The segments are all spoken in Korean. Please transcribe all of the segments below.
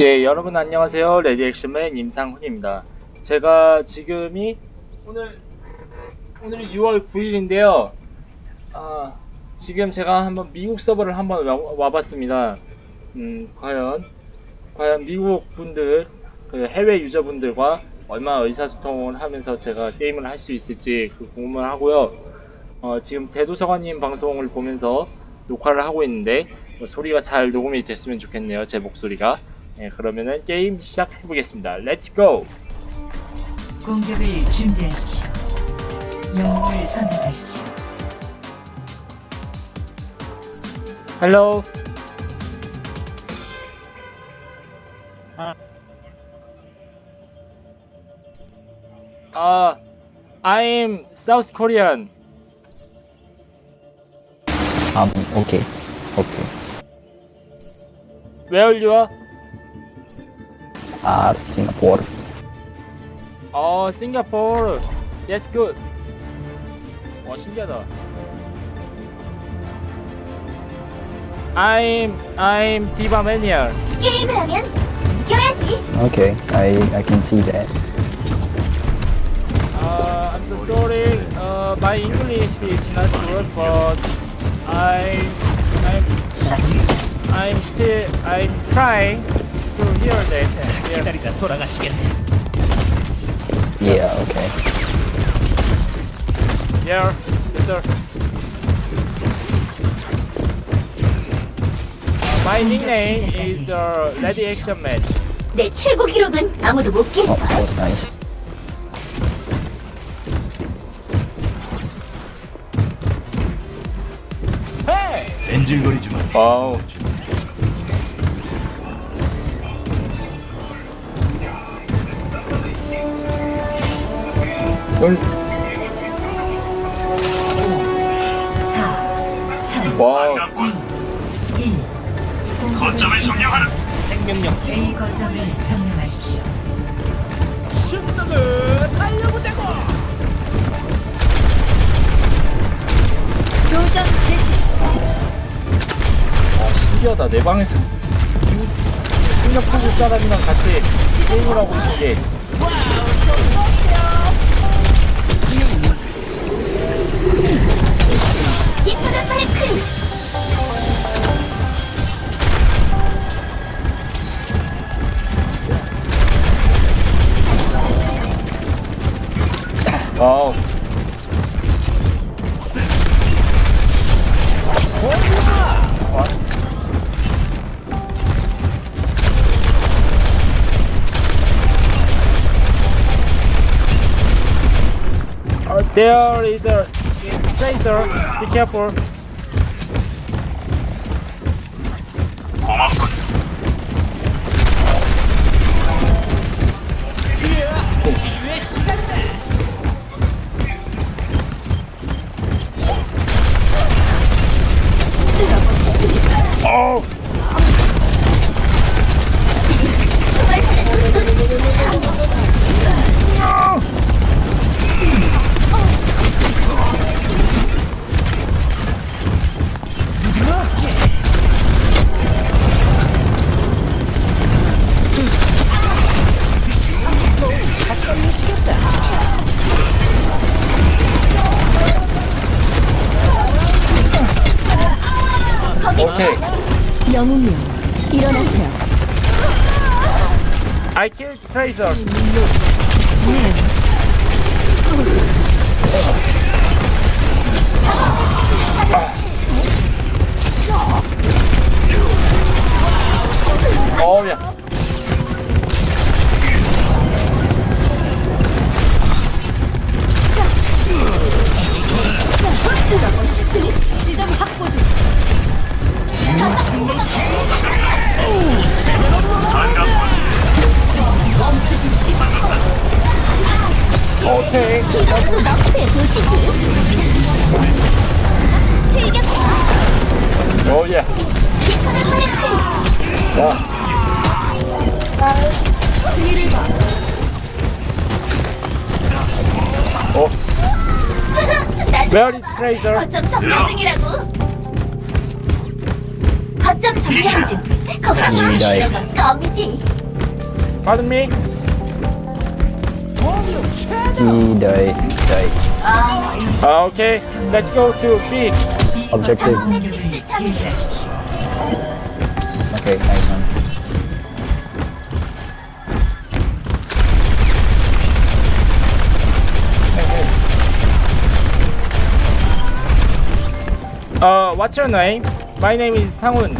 예, 여러분 안녕하세요. 레디액션맨 임상훈입니다. 제가 지금이 오늘 오늘 6월 9일인데요. 아, 지금 제가 한번 미국 서버를 한번 와, 와봤습니다. 음, 과연 과연 미국 분들 그 해외 유저분들과 얼마나 의사소통을 하면서 제가 게임을 할 수 있을지 그 궁금을 하고요. 어, 지금 대도서관님 방송을 보면서 녹화를 하고 있는데 뭐 소리가 잘 녹음이 됐으면 좋겠네요. 제 목소리가. 예, 그러면은 게임 시작해 보겠습니다. 렛츠 고! 공격을 준비하십시오. 영웅을 선택하십시오. 헬로. 아, I'm South Korean. Um, okay. Okay. Where you are? Uh, Singapore. 어, 싱가포르. Yes, good. 와, 신기하다. I'm I'm Diva Mania. 게임을 하면 이겨야지. Okay, I, I can see that. Uh, I'm so sorry. Uh, my English is not good, but I I'm I'm still I'm trying To hear that. Yeah. 기다리다 돌아가시겠네. Yeah, okay. Yeah, yes, sir. Uh, my nickname is uh, Lady Action Man. 내 최고 기록은 아무도 못 깬. Oh, that was nice. 뺀질거리지 마. 와우. 널스. 4, 3, 와우. 2, 1. 공격을 시작. 생명력 A 거점을 점령하십시오. 순덕을 달려보자고. 도전 개시. 아, 신기하다. 내 방에서 미국 싱가포르 사람이랑 같이 게임을 하고 있는 게. 이쁘다 파리크. 와우. Uh, there is a Be careful. I where is Tracer? 거점 점령 중이라고. 거점 점령 중. 걱정 마. 진짜. 이건 껌이지. Pardon me? He died. Died. Uh, okay, let's go to B. Objective. 공격을 개시하십시오. Okay, nice one. Uh, what's your name? My name is 상훈.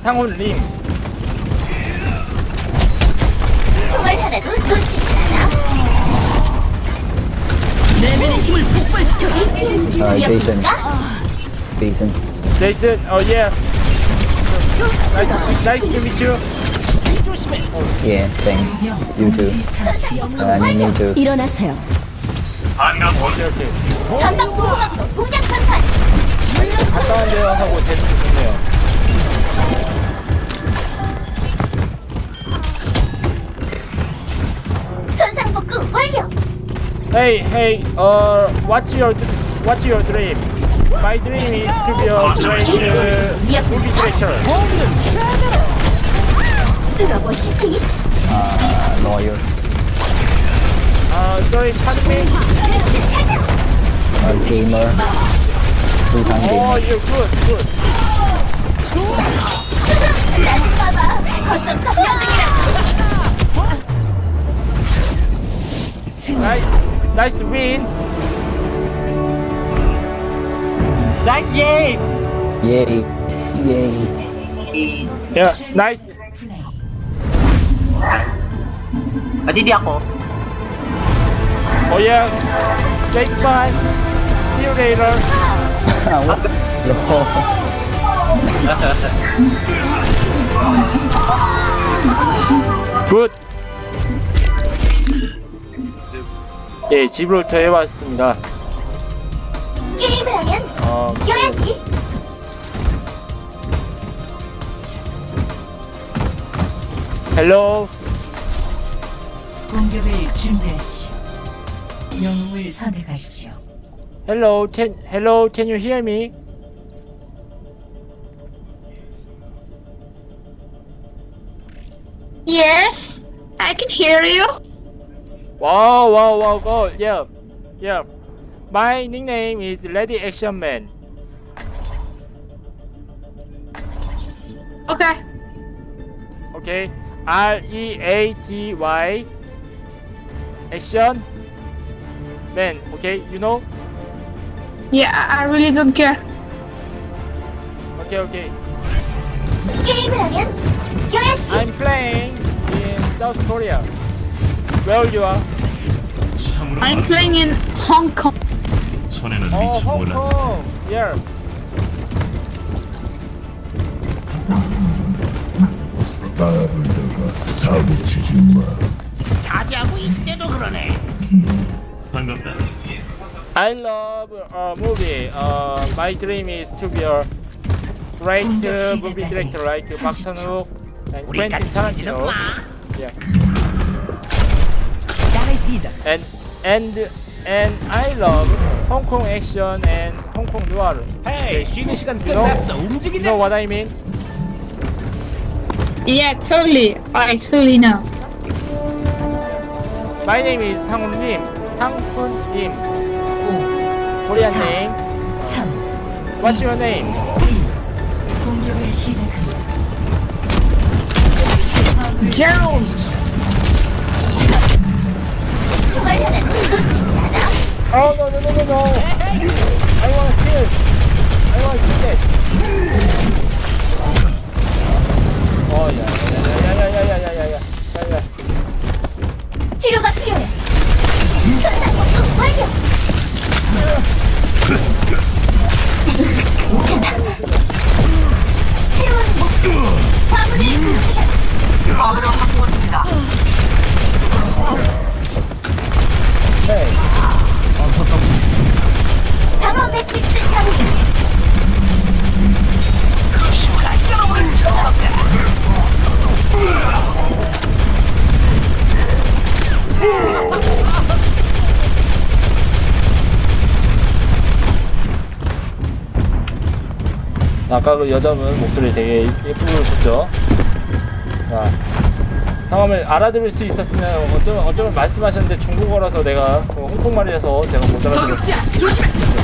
상훈 림. 총알 하나도 놓치지 내면의 힘을 폭발시켜. 아, 제이슨. 제이슨. 제이슨, 어, 예. Nice, nice to meet you. Yeah, thanks. You too. Uh, I need you too. 일어나세요. 한강 원대. 전방 보호막으로 공격 전판. 가까운 데 하고 제트도 좋네요. 전상복구 완료. Hey, hey. Uh, what's your what's your dream? My dream is to be a great uh, movie director. 뚫어보시지. Uh, lawyer. Uh, sorry, pardon me. A gamer. Oh, you're good, good. Nice, nice win. Nice, yay! Yay, yay. Yeah, nice. Madidi ako. Oh yeah. Take five. See you later. 굿. 예, 지브롤터 해봤습니다. 게임을 하면 어, 이겨야지. 헬로. 공격을 준비하십시오. 영웅을 선택하십시오. Hello, can hello, can you hear me? Yes, I can hear you. Wow, wow, wow, wow, yeah, yeah. My nickname is Lady Action Man. Okay. Okay, R E A T Y. Action Man. Okay, you know? Yeah, I I really don't care. Okay, okay. 게임을 하면 이겨야지. I'm playing in South Korea. Where you are? I'm playing in Hong Kong. 손에는 Oh, 미쳐 Hong 몰라. Kong. Yeah. 나불다가 사고 치지 마. 반갑다. I love a movie. Uh, my dream is to be a great uh, movie director like Park Chan-wook and Quentin Tarantino. Yeah. And and and I love Hong Kong action and Hong Kong noir. 헤이, 쉬는 시간 You know, 끝났어. you 움직이자. know what I mean? Yeah, totally. I totally know. My name is 상훈님. Korean name. 3, What's your name? 1. 공격을 시작합니다. Gerald. Oh no no no no no! I want to kill. I want to kill it. Oh yeah yeah yeah yeah yeah yeah yeah yeah yeah yeah. 치료가 필요해. 그 여자분 목소리 되게 예쁘셨죠? 상황을 알아들을 수 있었으면 어쩌면 어쩌면 말씀하셨는데 중국어라서 내가 어, 홍콩말이라서 제가 못 알아들었어요.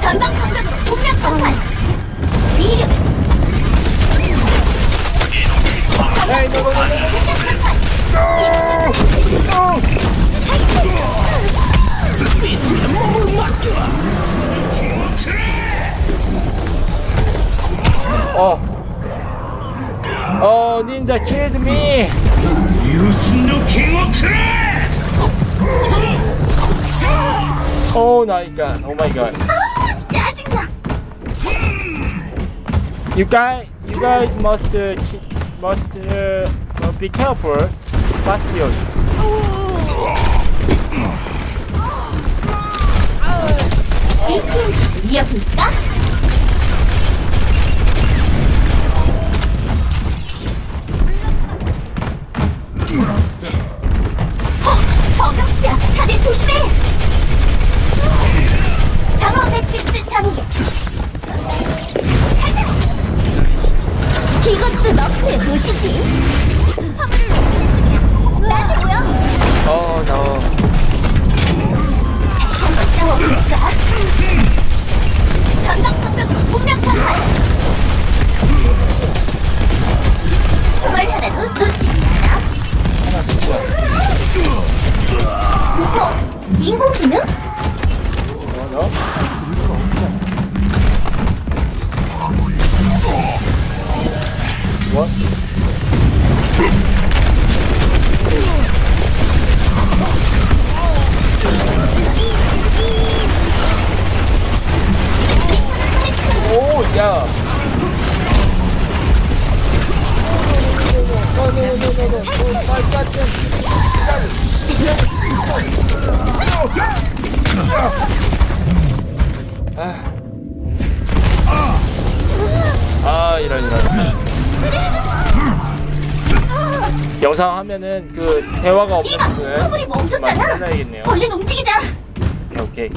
전방 공격으로 공략 전환. 이륙. 공략 전환. 어. 어, 닌자. Oh my god. Oh my god. 짜증나. You guys, you guys must uh, ki- must uh, uh, be careful. Bastion. 영상 하면은 그 대화가 없는! 부분 화물이 멈췄잖아! 잘라야겠네요. 얼른 움직이자! 오케이.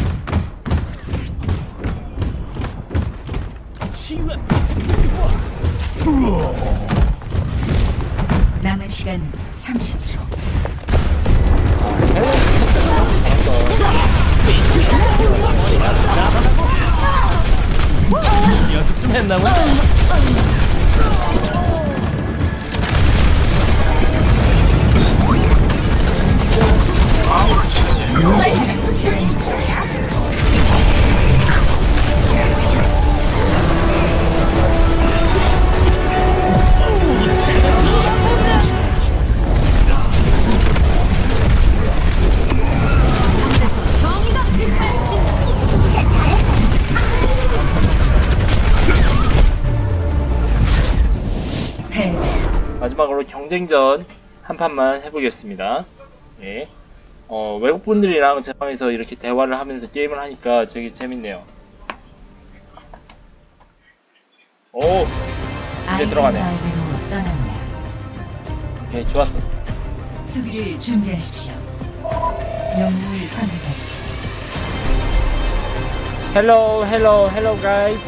남은 시간 30초. 에이, 진짜 잘한다. 연습 좀 했나 보다. 마지막으로 경쟁전 한 판만 해보겠습니다. 예. 어, 외국 분들이랑 제 방에서 이렇게 대화를 하면서 게임을 하니까 되게 재밌네요. 오, 이제 들어가네. 떠납니다. 오케이, 좋았어. 수비를 준비하십시오. 영웅을 선택하십시오. Hello, hello, hello, guys.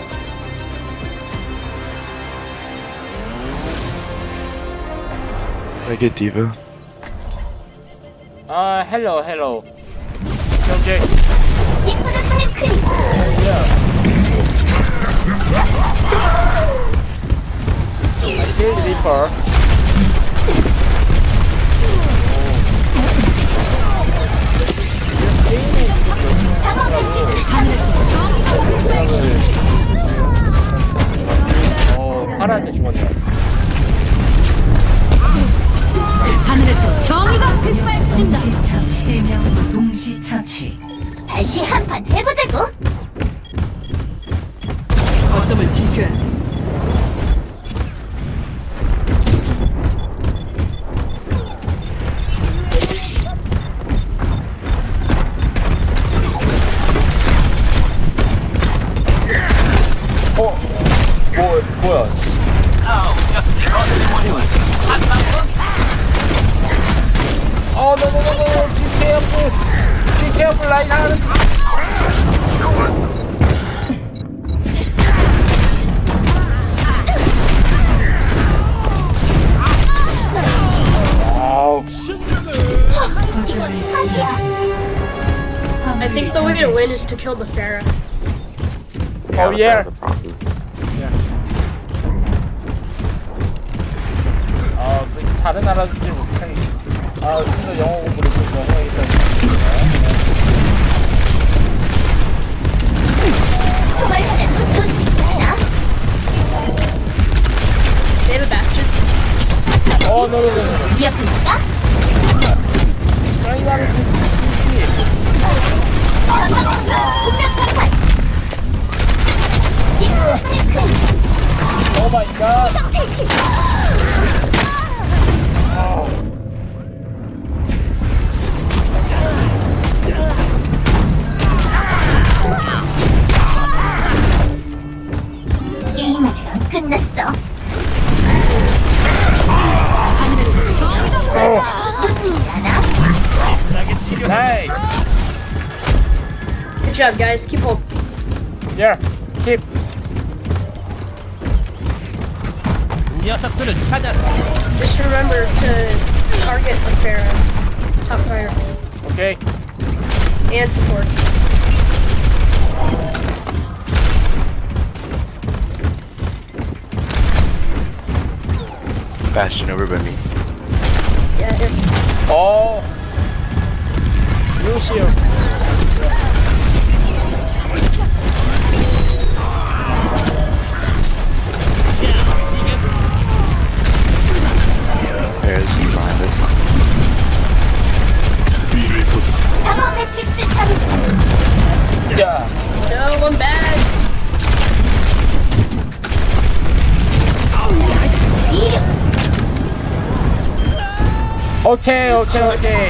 Reggae Diva. 아, killed Reaper. 방어 매트릭스 어, 파라한테 죽었네 하늘에서 정의가 빗발친다. 동시 처치. 세명 동시 처치. 다시 한 판 해보자고! 거점을 지켜. 어, Oh yeah. 아, 그 잘은 알아듣지 못한 아, 영어 공부를 좀. They have a bastard. 어, 너너너. 오 마이 갓. 상대치. 게임 아직 안 끝났어. 놓치지 않아. 나이스. Good job, guys. Keep hold. Yeah. Keep. 녀석들을 찾았어. Just remember to target the Pharaoh. Top fire. 오케이. And support. Bastion over by me. Yeah, if 어. 루 오케이, 오케이, 오케이.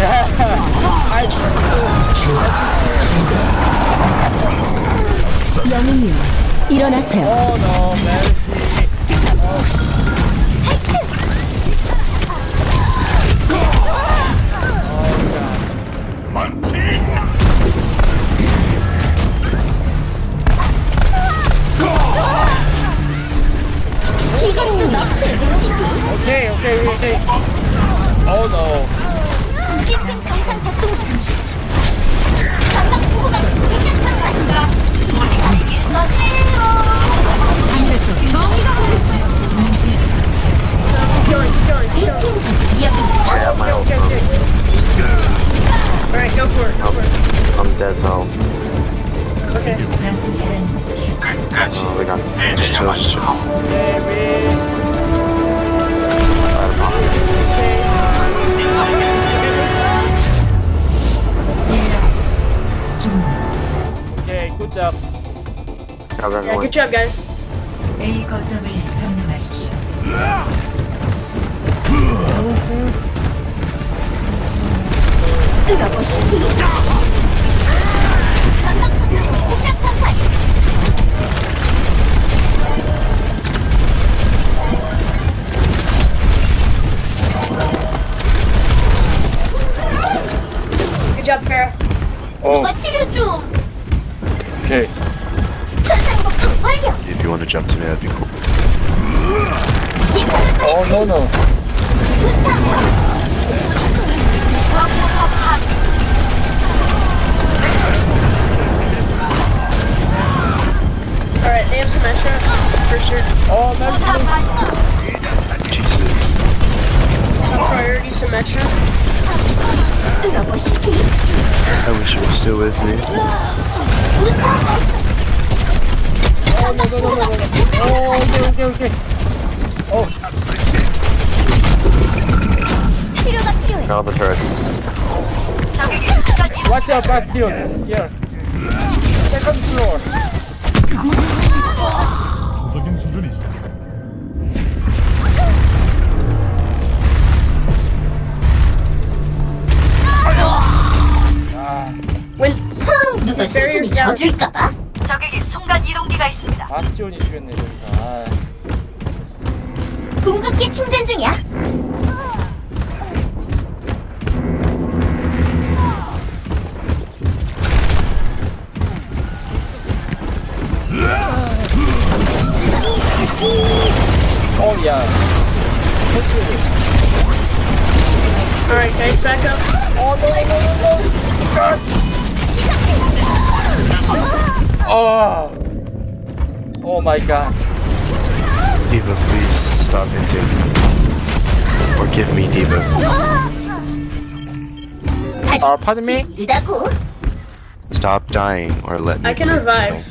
야. 아이, 영웅이여 일어나세요. 어, 너, 메르시. Grab Yeah, everyone. good job, guys. A 거점을 점령하십시오. 뚫어보시지. 전방 공격 강판. Good job, Pharaoh. 어, 누가 치료 좀. 오케이. 천상복구 완료. If you want to jump to me, that'd be cool. 비판을 어, 노노. Alright, they have some extra. For sure. 어, 메르시. Jesus. Top priority, some extra. 뚫어보시지. I wish you were still with me. 어, 오케이, 오케이, 오케이. 치료가 필요해. Now the turret. What's your bastion? Here. Second floor. 도덕인 수준이지. When 누가 Barriers 수 순이 down. 져줄까봐. 바스티온이 죽였네, 저기서. 아. 궁극기 충전 중이야. 어, 야. Alright, guys, back up. Oh. Oh my god. Diva, please stop hinting. Or give me Diva. Uh, pardon me? 이다고 Stop dying or let me. I can revive.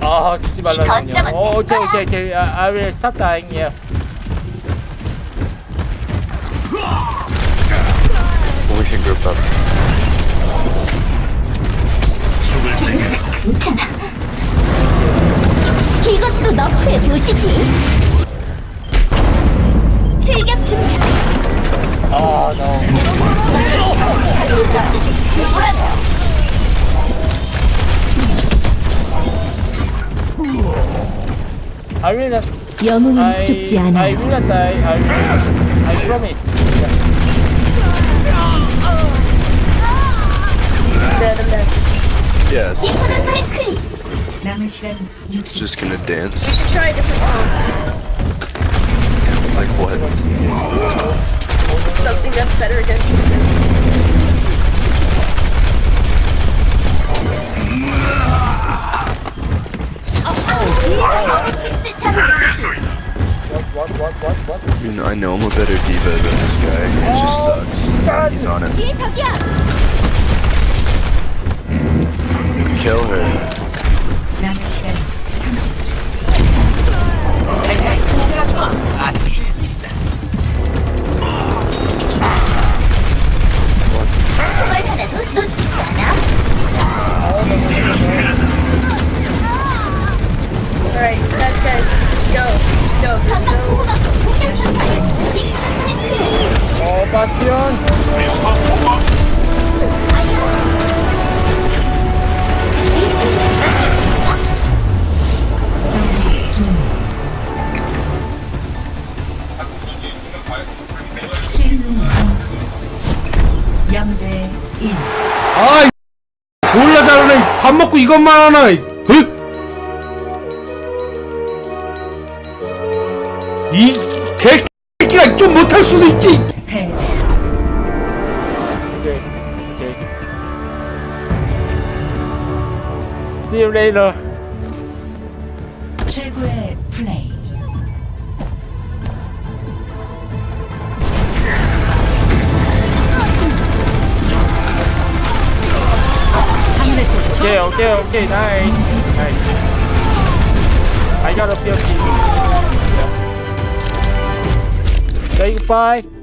아, 죽지 말라는요. 어, 오케이, 오케이, 오케이. I, I will stop dying, yeah. We should group up. 이것도 너프의 도시지 출격 준비 아, no. I will not, 영웅은 I, 죽지 I 않아요. will not die. I will, I promise. Dead. Yes. Just gonna dance. You should try a different bomb. Like what? Something that's better against the I I know I'm a better diva than this guy. It just sucks. He's on it. Kill her. 아이 졸라 잘하네 밥 먹고 이것만 하나 흑! 이 개새끼가 좀 못할 수도 있지 오케이. See you later. 오케이, 오케이, 나이스. 나이스. I got a POP. Say goodbye.